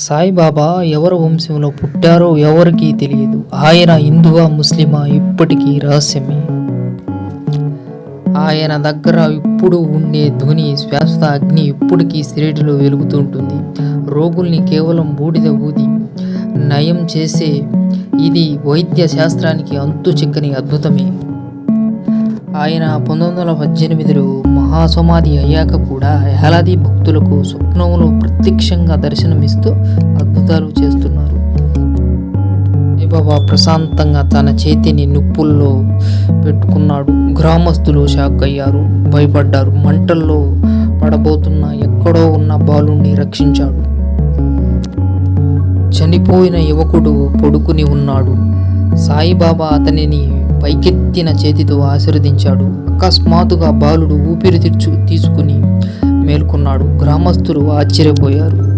సాయిబాబా ఎవరి వంశంలో పుట్టారో ఎవరికీ తెలియదు. ఆయన హిందువా ముస్లిమా ఇప్పటికీ రహస్యమే. ఆయన దగ్గర ఇప్పుడు ఉండే ధ్వని శాశ్వత అగ్ని ఇప్పటికీ సిరేటిలో వెలుగుతుంటుంది. రోగుల్ని కేవలం బూడిద ఊది నయం చేసే ఇది వైద్య శాస్త్రానికి అంతు చిక్కని అద్భుతమే. ఆయన పంతొమ్మిది వందల పద్దెనిమిదిలో మహాసమాధి అయ్యాక కూడా ఏలాది భక్తులకు స్వప్నంలో ప్రత్యక్షంగా దర్శనమిస్తూ అద్భుతాలు చేస్తున్నారు. బాబా ప్రశాంతంగా తన చేతిని నిప్పుల్లో పెట్టుకున్నాడు. గ్రామస్తులు షాక్ అయ్యారు భయపడ్డారు. మంటల్లో పడబోతున్న ఎక్కడో ఉన్న బాలుణ్ణి రక్షించాడు. చనిపోయిన యువకుడు పడుకుని ఉన్నాడు. సాయిబాబా అతనిని పైకెత్తిన చేతితో ఆశీర్వదించాడు. అకస్మాత్తుగా బాలుడు ఊపిరి తీర్చు తీసుకుని మేల్కొన్నాడు. గ్రామస్తులు ఆశ్చర్యపోయారు.